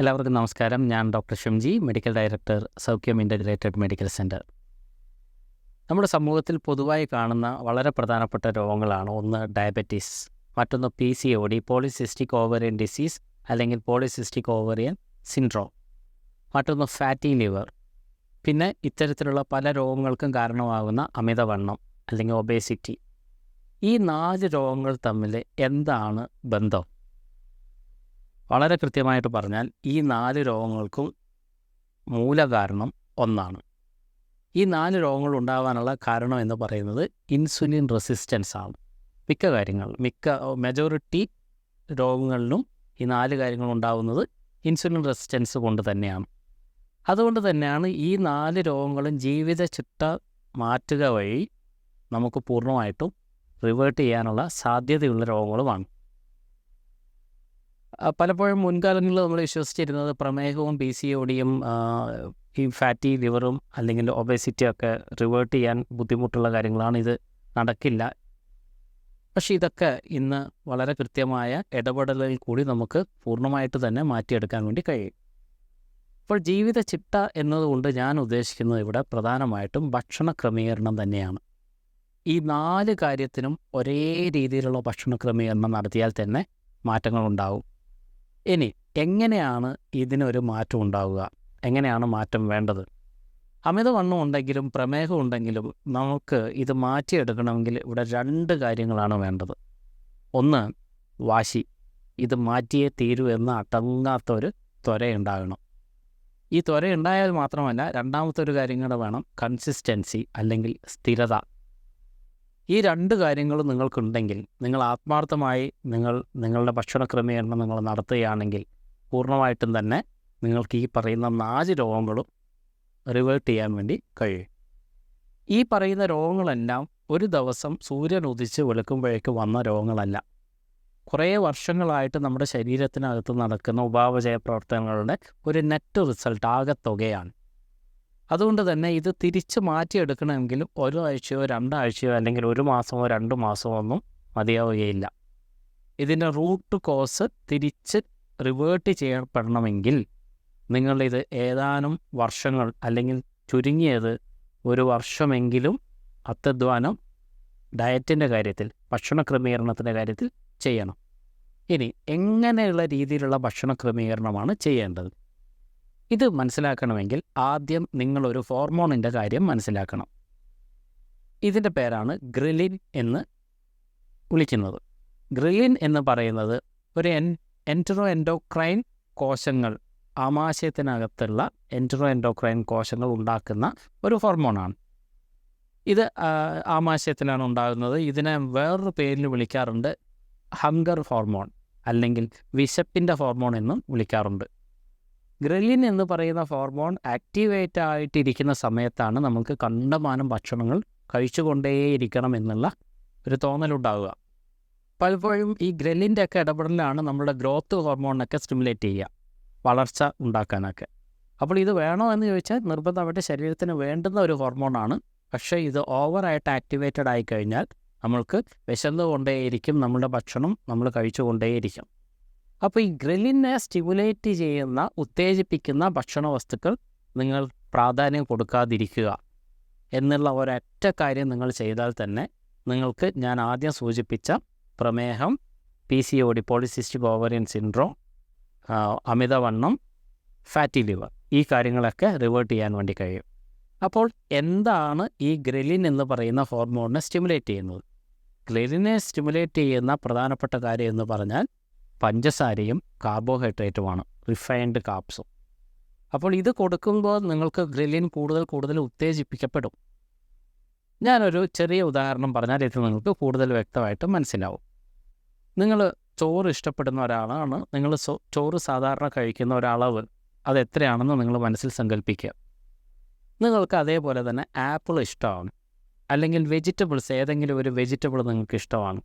എല്ലാവർക്കും നമസ്കാരം. ഞാൻ doctor Shamji medical director Saukhyam integrated medical centre നമ്മുടെ സമൂഹത്തിൽ പൊതുവായി കാണുന്ന വളരെ പ്രധാനപ്പെട്ട രോഗങ്ങളാണ്. ഒന്ന് ഡയബറ്റീസ് മറ്റൊന്ന് P C O D polycystic ovarian disease അല്ലെങ്കിൽ പോളിസിസ്റ്റിക് ഓവറിയൻ സിൻഡ്രോം. മറ്റൊന്ന് ഫാറ്റി ലിവർ. പിന്നെ ഇത്തരത്തിലുള്ള പല രോഗങ്ങൾക്കും കാരണമാകുന്ന അമിതവണ്ണം അല്ലെങ്കിൽ ഒബേസിറ്റി. ഈ നാല് രോഗങ്ങൾ തമ്മിൽ എന്താണ് ബന്ധം? വളരെ കൃത്യമായിട്ട് പറഞ്ഞാൽ ഈ നാല് രോഗങ്ങൾക്കും മൂലകാരണം ഒന്നാണ്. ഈ നാല് രോഗങ്ങൾ ഉണ്ടാകാനുള്ള കാരണം എന്ന് പറയുന്നത് ഇൻസുലിൻ റെസിസ്റ്റൻസ് ആണ്. മിക്ക കാര്യങ്ങൾ മിക്ക മെജോറിറ്റി രോഗങ്ങളിലും ഈ നാല് കാര്യങ്ങൾ ഉണ്ടാകുന്നത് ഇൻസുലിൻ റെസിസ്റ്റൻസ് കൊണ്ട് തന്നെയാണ്. അതുകൊണ്ട് തന്നെയാണ് ഈ നാല് രോഗങ്ങളും ജീവിത ചിട്ട മാറ്റുക വഴി നമുക്ക് പൂർണമായിട്ടും റിവേർട്ട് ചെയ്യാനുള്ള സാധ്യതയുള്ള രോഗങ്ങളുമാണ് പലപ്പോഴും മുൻകാലങ്ങളിൽ നമ്മൾ വിശ്വസിച്ചിരുന്നത് പ്രമേഹവും പി സി ഒടിയും ഈ ഫാറ്റി ലിവറും അല്ലെങ്കിൽ ഒബേസിറ്റിയൊക്കെ റിവേർട്ട് ചെയ്യാൻ ബുദ്ധിമുട്ടുള്ള കാര്യങ്ങളാണ്. ഇത് നടക്കില്ല. പക്ഷേ ഇതൊക്കെ ഇന്ന് വളരെ കൃത്യമായ ഇടപെടലിൽ കൂടി നമുക്ക് പൂർണമായിട്ട് തന്നെ മാറ്റിയെടുക്കാൻ വേണ്ടി കഴിയും. അപ്പോൾ ജീവിത ചിട്ട എന്നതുകൊണ്ട് ഞാൻ ഉദ്ദേശിക്കുന്നത് ഇവിടെ പ്രധാനമായിട്ടും ഭക്ഷണ ക്രമീകരണം തന്നെയാണ്. ഈ നാല് കാര്യത്തിനും ഒരേ രീതിയിലുള്ള ഭക്ഷണ ക്രമീകരണം നടത്തിയാൽ തന്നെ മാറ്റങ്ങൾ ഉണ്ടാവും ഇനി എങ്ങനെയാണ് ഇതിനൊരു മാറ്റം ഉണ്ടാവുക? എങ്ങനെയാണ് മാറ്റം വേണ്ടത്? അമിതവണ്ണം ഉണ്ടെങ്കിലും പ്രമേഹം ഉണ്ടെങ്കിലും നമുക്ക് ഇത് മാറ്റിയെടുക്കണമെങ്കിൽ ഇവിടെ രണ്ട് കാര്യങ്ങളാണ് വേണ്ടത്. ഒന്ന് വാശി. ഇത് മാറ്റിയേ തീരൂ എന്ന അടങ്ങാത്ത ഒരു ത്വരയുണ്ടാകണം. ഈ ത്വര ഉണ്ടായാൽ മാത്രമല്ല രണ്ടാമത്തെ ഒരു കാര്യം കൂടെ വേണം കൺസിസ്റ്റൻസി അല്ലെങ്കിൽ സ്ഥിരത. ഈ രണ്ട് കാര്യങ്ങളും നിങ്ങൾക്കുണ്ടെങ്കിൽ നിങ്ങൾ ആത്മാർത്ഥമായി നിങ്ങൾ നിങ്ങളുടെ ഭക്ഷണ ക്രമീകരണം നിങ്ങൾ നടത്തുകയാണെങ്കിൽ പൂർണമായിട്ടും തന്നെ നിങ്ങൾക്ക് ഈ പറയുന്ന നാല് രോഗങ്ങളും റിവേർട്ട് ചെയ്യാൻ വേണ്ടി കഴിയും. ഈ പറയുന്ന രോഗങ്ങളെല്ലാം ഒരു ദിവസം സൂര്യൻ ഉദിച്ച് വെളുക്കുമ്പോഴേക്ക് വന്ന രോഗങ്ങളല്ല. കുറേ വർഷങ്ങളായിട്ട് നമ്മുടെ ശരീരത്തിനകത്ത് നടക്കുന്ന ഉപാപചയ പ്രവർത്തനങ്ങളുടെ ഒരു നെറ്റ് റിസൾട്ട് ആകത്തുകയാണ് അതുകൊണ്ട് തന്നെ ഇത് തിരിച്ച് മാറ്റിയെടുക്കണമെങ്കിൽ ഒരാഴ്ചയോ രണ്ടാഴ്ചയോ അല്ലെങ്കിൽ ഒരു മാസമോ രണ്ട് മാസമോ ഒന്നും മതിയാവുകയില്ല. ഇതിന്റെ റൂട്ട് കോസ് തിരിച്ച് റിവേർട്ട് ചെയ്യപ്പെടണമെങ്കിൽ നിങ്ങളിത് ഏതാനും വർഷങ്ങൾ അല്ലെങ്കിൽ ചുരുങ്ങിയത് ഒരു വർഷമെങ്കിലും അത്യധ്വാനം ഡയറ്റിന്റെ കാര്യത്തിൽ ഭക്ഷണ ക്രമീകരണത്തിന്റെ കാര്യത്തിൽ ചെയ്യണം. ഇനി എങ്ങനെയുള്ള രീതിയിലുള്ള ഭക്ഷണ ക്രമീകരണമാണ് ചെയ്യേണ്ടത്? ഇത് മനസ്സിലാക്കണമെങ്കിൽ ആദ്യം നിങ്ങളൊരു ഹോർമോണിന്റെ കാര്യം മനസ്സിലാക്കണം. ഇതിന്റെ പേരാണ് ഗ്രിലിൻ എന്ന് വിളിക്കുന്നത്. ഗ്രിലിൻ എന്ന് പറയുന്നത് ഒരു എൻ എന്ററോ എൻഡോക്രൈൻ കോശങ്ങൾ ആമാശയത്തിനകത്തുള്ള എന്ററോ എൻഡോക്രൈൻ കോശങ്ങൾ ഉണ്ടാക്കുന്ന ഒരു ഹോർമോണാണ് ഇത് ആമാശയത്തിലാണ് ഉണ്ടാകുന്നത്. ഇതിനെ വേറൊരു പേരിൽ വിളിക്കാറുണ്ട് ഹങ്കർ ഹോർമോൺ അല്ലെങ്കിൽ വിശപ്പിന്റെ ഹോർമോൺ എന്നും വിളിക്കാറുണ്ട്. ഗ്രലിൻ എന്ന് പറയുന്ന ഹോർമോൺ ആക്ടിവേറ്റ് ആയിട്ടിരിക്കുന്ന സമയത്താണ് നമുക്ക് കണ്ടമാനം ഭക്ഷണങ്ങൾ കഴിച്ചുകൊണ്ടേയിരിക്കണം എന്നുള്ള ഒരു തോന്നലുണ്ടാവുക. പലപ്പോഴും ഈ ഗ്രലിന്റെ ഒക്കെ ഇടപെടലാണ് നമ്മുടെ ഗ്രോത്ത് ഹോർമോണിനൊക്കെ സ്റ്റിമുലേറ്റ് ചെയ്യുക വളർച്ച ഉണ്ടാക്കാനൊക്കെ. അപ്പോൾ ഇത് വേണോ എന്ന് ചോദിച്ചാൽ നിർബന്ധമായിട്ട് ശരീരത്തിന് വേണ്ടുന്ന ഒരു ഹോർമോണാണ്. പക്ഷേ ഇത് ഓവറായിട്ട് ആക്ടിവേറ്റഡ് ആയി കഴിഞ്ഞാൽ നമ്മൾക്ക് വിശന്നുകൊണ്ടേയിരിക്കും നമ്മുടെ ഭക്ഷണം നമ്മൾ കഴിച്ചുകൊണ്ടേയിരിക്കും. അപ്പോൾ ഈ ഗ്രില്ലിനെ സ്റ്റിമുലേറ്റ് ചെയ്യുന്ന ഉത്തേജിപ്പിക്കുന്ന ഭക്ഷണ വസ്തുക്കൾ നിങ്ങൾ പ്രാധാന്യം കൊടുക്കാതിരിക്കുക എന്നുള്ള ഒരൊറ്റ കാര്യം നിങ്ങൾ ചെയ്താൽ തന്നെ നിങ്ങൾക്ക് ഞാൻ ആദ്യം സൂചിപ്പിച്ച പ്രമേഹം P C O D polycystic ovarian syndrome അമിതവണ്ണം ഫാറ്റി ലിവർ ഈ കാര്യങ്ങളൊക്കെ റിവേർട്ട് ചെയ്യാൻ വേണ്ടി കഴിയും. അപ്പോൾ എന്താണ് ഈ ഗ്രെലിൻ എന്ന് പറയുന്ന ഹോർമോണിനെ സ്റ്റിമുലേറ്റ് ചെയ്യുന്നത്? ഗ്രെലിനെ സ്റ്റിമുലേറ്റ് ചെയ്യുന്ന പ്രധാനപ്പെട്ട കാര്യം എന്ന് പറഞ്ഞാൽ പഞ്ചസാരയും കാർബോഹൈഡ്രേറ്റുമാണ് റിഫൈൻഡ് കാപ്സും അപ്പോൾ ഇത് കൊടുക്കുമ്പോൾ നിങ്ങൾക്ക് ഗ്രില്ലിൻ കൂടുതൽ കൂടുതൽ ഉത്തേജിപ്പിക്കപ്പെടും. ഞാനൊരു ചെറിയ ഉദാഹരണം പറഞ്ഞാൽ ഇത് നിങ്ങൾക്ക് കൂടുതൽ വ്യക്തമായിട്ട് മനസ്സിലാവും. നിങ്ങൾ ചോറ് ഇഷ്ടപ്പെടുന്ന ഒരാളാണ് നിങ്ങൾ ചോറ് സാധാരണ കഴിക്കുന്ന ഒരളവ് അത് എത്രയാണെന്ന് നിങ്ങൾ മനസ്സിൽ സങ്കല്പിക്കുക നിങ്ങൾക്ക് അതേപോലെ തന്നെ ആപ്പിൾ ഇഷ്ടമാണ് അല്ലെങ്കിൽ വെജിറ്റബിൾസ് ഏതെങ്കിലും ഒരു വെജിറ്റബിൾ നിങ്ങൾക്ക് ഇഷ്ടമാണ്.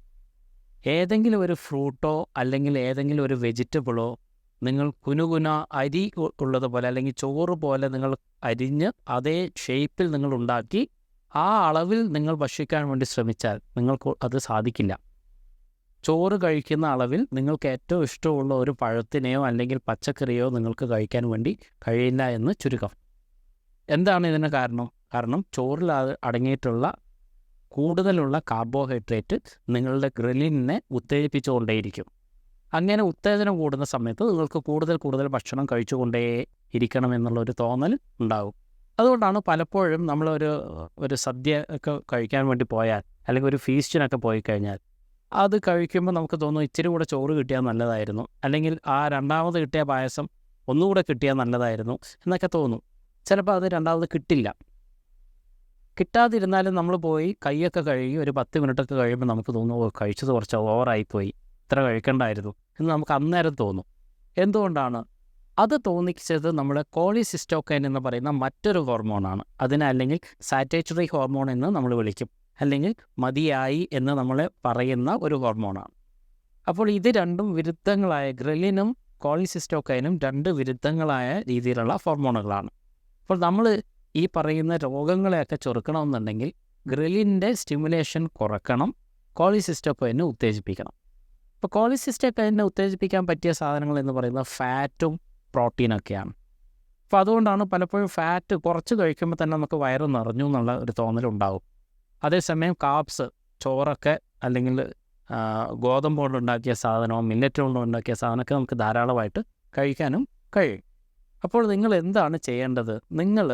ഏതെങ്കിലും ഒരു ഫ്രൂട്ടോ അല്ലെങ്കിൽ ഏതെങ്കിലും ഒരു വെജിറ്റബിളോ നിങ്ങൾ കുനുകുന അരി ഉള്ളതുപോലെ അല്ലെങ്കിൽ ചോറ് പോലെ നിങ്ങൾ അരിഞ്ഞ് അതേ ഷേപ്പിൽ നിങ്ങൾ ഉണ്ടാക്കി ആ അളവിൽ നിങ്ങൾ ഭക്ഷിക്കാൻ വേണ്ടി ശ്രമിച്ചാൽ നിങ്ങൾക്ക് അത് സാധിക്കില്ല. ചോറ് കഴിക്കുന്ന അളവിൽ നിങ്ങൾക്ക് ഏറ്റവും ഇഷ്ടമുള്ള ഒരു പഴത്തിനെയോ അല്ലെങ്കിൽ പച്ചക്കറിയോ നിങ്ങൾക്ക് കഴിക്കാൻ വേണ്ടി കഴിയില്ല എന്ന് ചുരുക്കം. എന്താണ് ഇതിന് കാരണം? കാരണം ചോറിൽ അടങ്ങിയിട്ടുള്ള കൂടുതലുള്ള കാർബോഹൈഡ്രേറ്റ് നിങ്ങളുടെ ഗ്രില്ലിനെ ഉത്തേജിപ്പിച്ചുകൊണ്ടേയിരിക്കും. അങ്ങനെ ഉത്തേജനം കൂടുന്ന സമയത്ത് നിങ്ങൾക്ക് കൂടുതൽ കൂടുതൽ ഭക്ഷണം കഴിച്ചുകൊണ്ടേ ഇരിക്കണം എന്നുള്ളൊരു തോന്നൽ ഉണ്ടാകും. അതുകൊണ്ടാണ് പലപ്പോഴും നമ്മളൊരു ഒരു സദ്യ ഒക്കെ കഴിക്കാൻ വേണ്ടി പോയാൽ അല്ലെങ്കിൽ ഒരു ഫീസ്റ്റിനൊക്കെ പോയി കഴിഞ്ഞാൽ അത് കഴിക്കുമ്പോൾ നമുക്ക് തോന്നും ഇച്ചിരി കൂടെ ചോറ് കിട്ടിയാൽ നല്ലതായിരുന്നു. അല്ലെങ്കിൽ ആ രണ്ടാമത് കിട്ടിയ പായസം ഒന്നുകൂടെ കിട്ടിയാൽ നല്ലതായിരുന്നു എന്നൊക്കെ തോന്നും. ചിലപ്പോൾ അത് രണ്ടാമത് കിട്ടില്ല. കിട്ടാതിരുന്നാലും നമ്മൾ പോയി കൈയൊക്കെ കഴുകി ഒരു പത്ത് മിനിറ്റൊക്കെ കഴിയുമ്പോൾ നമുക്ക് തോന്നും കഴിച്ചത് കുറച്ച് ഓവറായിപ്പോയി. ഇത്ര കഴിക്കണ്ടായിരുന്നു എന്ന് നമുക്ക് അന്നേരം തോന്നും. എന്തുകൊണ്ടാണ്? അത് തോന്നിച്ചത് നമ്മൾ കോളിസിസ്റ്റോക്കൈൻ എന്ന് പറയുന്ന മറ്റൊരു ഹോർമോണാണ്. അതിനെ അല്ലെങ്കിൽ സാറ്റേച്ചുറി ഹോർമോൺ എന്ന് നമ്മൾ വിളിക്കും. അല്ലെങ്കിൽ മതിയായി എന്ന് നമ്മൾ പറയുന്ന ഒരു ഹോർമോണാണ്. അപ്പോൾ ഇത് രണ്ടും വിരുദ്ധങ്ങളായ ഗ്രലിനും കോളിസിസ്റ്റോക്കൈനും രണ്ട് വിരുദ്ധങ്ങളായ രീതിയിലുള്ള ഹോർമോണുകളാണ്. അപ്പോൾ നമ്മൾ ഈ പറയുന്ന രോഗങ്ങളെയൊക്കെ ചെറുക്കണമെന്നുണ്ടെങ്കിൽ ഗ്രില്ലിന്റെ സ്റ്റിമുലേഷൻ കുറക്കണം കോളിസിസ്റ്റപ്പോയിനെ ഉത്തേജിപ്പിക്കണം. ഇപ്പോൾ കോളിസിസ്റ്റപ്പോയിനെ ഉത്തേജിപ്പിക്കാൻ പറ്റിയ സാധനങ്ങൾ എന്ന് പറയുന്നത് ഫാറ്റും പ്രോട്ടീനൊക്കെയാണ്. അപ്പോൾ അതുകൊണ്ടാണ് പലപ്പോഴും ഫാറ്റ് കുറച്ച് കഴിക്കുമ്പോൾ തന്നെ നമുക്ക് വയറ് നിറഞ്ഞു എന്നുള്ള ഒരു തോന്നലുണ്ടാകും അതേസമയം കാപ്സ് ചോറൊക്കെ അല്ലെങ്കിൽ ഗോതമ്പ് കൊണ്ടുണ്ടാക്കിയ സാധനമോ മില്ലറ്റ് കൊണ്ടുണ്ടാക്കിയ സാധനമൊക്കെ നമുക്ക് ധാരാളമായിട്ട് കഴിക്കാനും കഴിയും. അപ്പോൾ നിങ്ങൾ എന്താണ് ചെയ്യേണ്ടത്? നിങ്ങൾ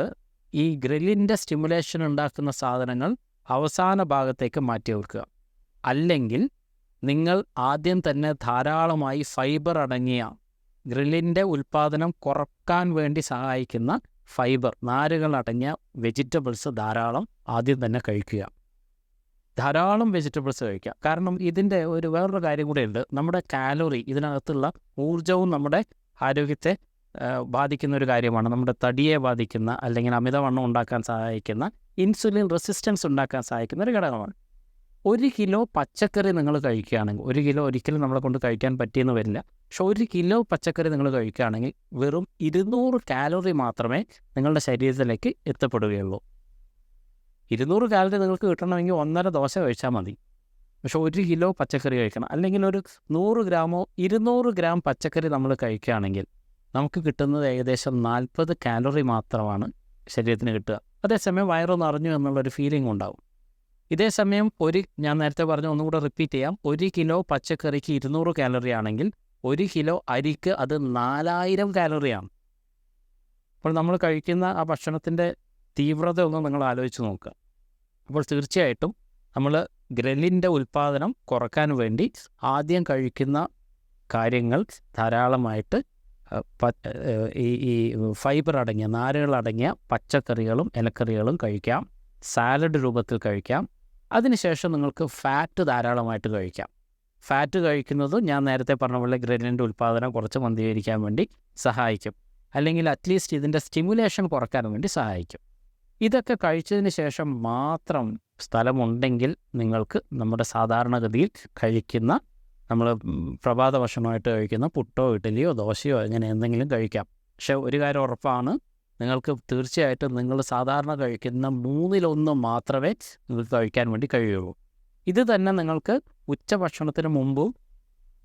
ഈ ഗ്രില്ലിന്റെ സ്റ്റിമുലേഷൻ ഉണ്ടാക്കുന്ന സാധനങ്ങൾ അവസാന ഭാഗത്തേക്ക് മാറ്റി വെക്കുക. അല്ലെങ്കിൽ നിങ്ങൾ ആദ്യം തന്നെ ധാരാളമായി ഫൈബർ അടങ്ങിയ ഗ്രില്ലിന്റെ ഉൽപ്പാദനം കുറയ്ക്കാൻ വേണ്ടി സഹായിക്കുന്ന ഫൈബർ നാരുകൾ അടങ്ങിയ വെജിറ്റബിൾസ് ധാരാളം ആദ്യം തന്നെ കഴിക്കുക. ധാരാളം വെജിറ്റബിൾസ് കഴിക്കുക. കാരണം ഇതിന്റെ ഒരു വേറൊരു കാര്യം കൂടെ ഉണ്ട്. നമ്മുടെ കാലോറി ഇതിനകത്തുള്ള ഊർജവും നമ്മുടെ ആരോഗ്യത്തെ ബാധിക്കുന്ന ഒരു കാര്യമാണ്. നമ്മുടെ തടിയെ ബാധിക്കുന്ന അല്ലെങ്കിൽ അമിതവണ്ണം ഉണ്ടാക്കാൻ സഹായിക്കുന്ന ഇൻസുലിൻ റെസിസ്റ്റൻസ് ഉണ്ടാക്കാൻ സഹായിക്കുന്ന ഒരു ഘടകമാണ്. ഒരു കിലോ പച്ചക്കറി നിങ്ങൾ കഴിക്കുകയാണെങ്കിൽ ഒരു കിലോ ഒരിക്കലും നമ്മളെ കൊണ്ട് കഴിക്കാൻ പറ്റിയെന്ന് വരില്ല. പക്ഷെ ഒരു കിലോ പച്ചക്കറി നിങ്ങൾ കഴിക്കുകയാണെങ്കിൽ വെറും ഇരുന്നൂറ് കാലോറി മാത്രമേ നിങ്ങളുടെ ശരീരത്തിലേക്ക് എത്തപ്പെടുകയുള്ളൂ. ഇരുന്നൂറ് കാലറി നിങ്ങൾക്ക് കിട്ടണമെങ്കിൽ ഒന്നര ദോശ കഴിച്ചാൽ മതി. പക്ഷെ ഒരു കിലോ പച്ചക്കറി കഴിക്കണം. അല്ലെങ്കിൽ ഒരു നൂറ് ഗ്രാമോ ഇരുന്നൂറ് ഗ്രാം പച്ചക്കറി നമ്മൾ കഴിക്കുകയാണെങ്കിൽ നമുക്ക് കിട്ടുന്നത് ഏകദേശം നാൽപ്പത് കാലറി മാത്രമാണ് ശരീരത്തിന് കിട്ടുക. അതേസമയം വയറ് നിറഞ്ഞു എന്നുള്ളൊരു ഫീലിംഗ് ഉണ്ടാവും. ഇതേ സമയം ഒരു ഞാൻ നേരത്തെ പറഞ്ഞ ഒന്നുകൂടെ റിപ്പീറ്റ് ചെയ്യാം. ഒരു കിലോ പച്ചക്കറിക്ക് ഇരുന്നൂറ് കാലറി ആണെങ്കിൽ ഒരു കിലോ അരിക്ക് അത് നാലായിരം കാലറിയാണ് അപ്പോൾ നമ്മൾ കഴിക്കുന്ന ആ ഭക്ഷണത്തിന്റെ തീവ്രത ഒന്ന് നിങ്ങൾ ആലോചിച്ച് നോക്കുക. അപ്പോൾ തീർച്ചയായിട്ടും നമ്മൾ ഗ്രലിന്റെ ഉൽപ്പാദനം കുറയ്ക്കാൻ വേണ്ടി ആദ്യം കഴിക്കുന്ന കാര്യങ്ങൾ ധാരാളമായിട്ട് ഈ ഈ ഫൈബർ അടങ്ങിയ നാരുകളടങ്ങിയ പച്ചക്കറികളും ഇലക്കറികളും കഴിക്കാം. സാലഡ് രൂപത്തിൽ കഴിക്കാം. അതിനുശേഷം നിങ്ങൾക്ക് ഫാറ്റ് ധാരാളമായിട്ട് കഴിക്കാം. ഫാറ്റ് കഴിക്കുന്നത് ഞാൻ നേരത്തെ പറഞ്ഞ പോലെ ഗ്രലിന്റെ ഉൽപ്പാദനം കുറച്ച് മന്ദീകരിക്കാൻ വേണ്ടി സഹായിക്കും. അല്ലെങ്കിൽ അറ്റ്ലീസ്റ്റ് ഇതിന്റെ സ്റ്റിമുലേഷൻ കുറയ്ക്കാൻ വേണ്ടി സഹായിക്കും. ഇതൊക്കെ കഴിച്ചതിന് ശേഷം മാത്രം സ്ഥലമുണ്ടെങ്കിൽ നിങ്ങൾക്ക് നമ്മുടെ സാധാരണഗതിയിൽ കഴിക്കുന്ന നമ്മൾ പ്രഭാത ഭക്ഷണമായിട്ട് കഴിക്കുന്ന പുട്ടോ ഇഡ്ഡലിയോ ദോശയോ അങ്ങനെ എന്തെങ്കിലും കഴിക്കാം. പക്ഷെ ഒരു കാര്യം ഉറപ്പാണ്. നിങ്ങൾക്ക് തീർച്ചയായിട്ടും നിങ്ങൾ സാധാരണ കഴിക്കുന്ന മൂന്നിലൊന്ന് മാത്രമേ നിങ്ങൾക്ക് കഴിക്കാൻ വേണ്ടി കഴിയുള്ളൂ. ഇത് തന്നെ നിങ്ങൾക്ക് ഉച്ചഭക്ഷണത്തിന് മുമ്പും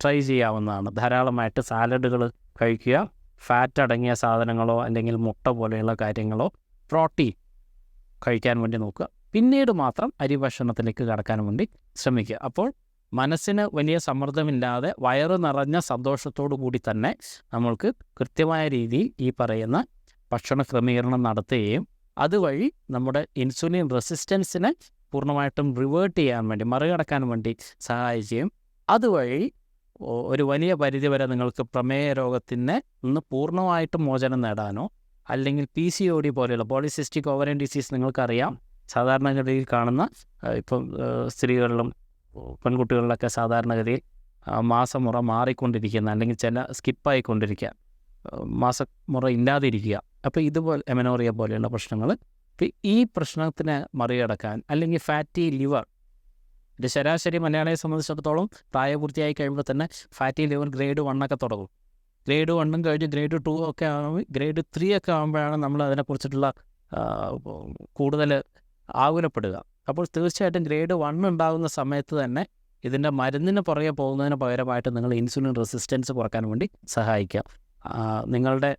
ട്രൈ ചെയ്യാവുന്നതാണ്. ധാരാളമായിട്ട് സാലഡുകൾ കഴിക്കുക ഫാറ്റ് അടങ്ങിയ സാധനങ്ങളോ അല്ലെങ്കിൽ മുട്ട പോലെയുള്ള കാര്യങ്ങളോ പ്രോട്ടീൻ കഴിക്കാൻ വേണ്ടി നോക്കുക. പിന്നീട് മാത്രം അരി ഭക്ഷണത്തിലേക്ക് കടക്കാൻ വേണ്ടി ശ്രമിക്കുക. അപ്പോൾ മനസ്സിന് വലിയ സമ്മർദ്ദമില്ലാതെ വയറ് നിറഞ്ഞ സന്തോഷത്തോടു കൂടി തന്നെ നമ്മൾക്ക് കൃത്യമായ രീതിയിൽ ഈ പറയുന്ന ഭക്ഷണ ക്രമീകരണം നടത്തുകയും അതുവഴി നമ്മുടെ ഇൻസുലിൻ റെസിസ്റ്റൻസിനെ പൂർണമായിട്ടും റിവേർട്ട് ചെയ്യാൻ വേണ്ടി മറികടക്കാൻ വേണ്ടി സഹായിക്കുകയും അതുവഴി ഒരു വലിയ പരിധി വരെ നിങ്ങൾക്ക് പ്രമേയ രോഗത്തിന് നിന്ന് പൂർണമായിട്ടും മോചനം നേടാനോ അല്ലെങ്കിൽ പി സി ഒ ഡി പോലെയുള്ള പോളിസിസ്റ്റിക് ഓവറിയൻ ഡിസീസ് നിങ്ങൾക്കറിയാം. സാധാരണഗതിയിൽ കാണുന്ന ഇപ്പം സ്ത്രീകളിലും പെൺകുട്ടികളിലൊക്കെ സാധാരണഗതിയിൽ മാസം മാസമുറ മാറിക്കൊണ്ടിരിക്കുന്ന അല്ലെങ്കിൽ ചില സ്കിപ്പായിക്കൊണ്ടിരിക്കുക മാസം മാസമുറ ഇല്ലാതിരിക്കുക. അപ്പോൾ ഇതുപോലെ എമനോറിയ പോലെയുള്ള പ്രശ്നങ്ങൾ ഈ പ്രശ്നത്തിനെ മറികടക്കാൻ അല്ലെങ്കിൽ ഫാറ്റി ലിവർ ഇത് ശരാശരി മലയാളിയെ സംബന്ധിച്ചിടത്തോളം പ്രായപൂർത്തിയായി കഴിയുമ്പോൾ തന്നെ ഫാറ്റി ലിവർ ഗ്രേഡ് വണ്ണൊക്കെ തുടങ്ങും. ഗ്രേഡ് വണ്ണും കഴിഞ്ഞ് ഗ്രേഡ് ടു ഒക്കെ ആകുമ്പോൾ ഗ്രേഡ് ത്രീ ഒക്കെ ആകുമ്പോഴാണ് നമ്മൾ അതിനെക്കുറിച്ചിട്ടുള്ള കൂടുതൽ ആകുലപ്പെടുക. അപ്പോൾ തീർച്ചയായിട്ടും ഗ്രേഡ് വൺ ഉണ്ടാകുന്ന സമയത്ത് തന്നെ ഇതിന്റെ മരുന്നിന് പുറകെ പോകുന്നതിന് പകരമായിട്ട് നിങ്ങൾ ഇൻസുലിൻ റെസിസ്റ്റൻസ് കുറയ്ക്കാൻ വേണ്ടി സഹായിക്കാം നിങ്ങളുടെ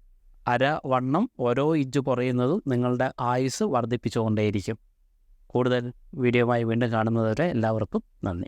അര വണ്ണം ഓരോ ഇഞ്ച് കുറയുന്നതും നിങ്ങളുടെ ആയുസ് വർദ്ധിപ്പിച്ചുകൊണ്ടേയിരിക്കും. കൂടുതൽ വീഡിയോമായി വീണ്ടും കാണുന്നതുവരെ എല്ലാവർക്കും നന്ദി.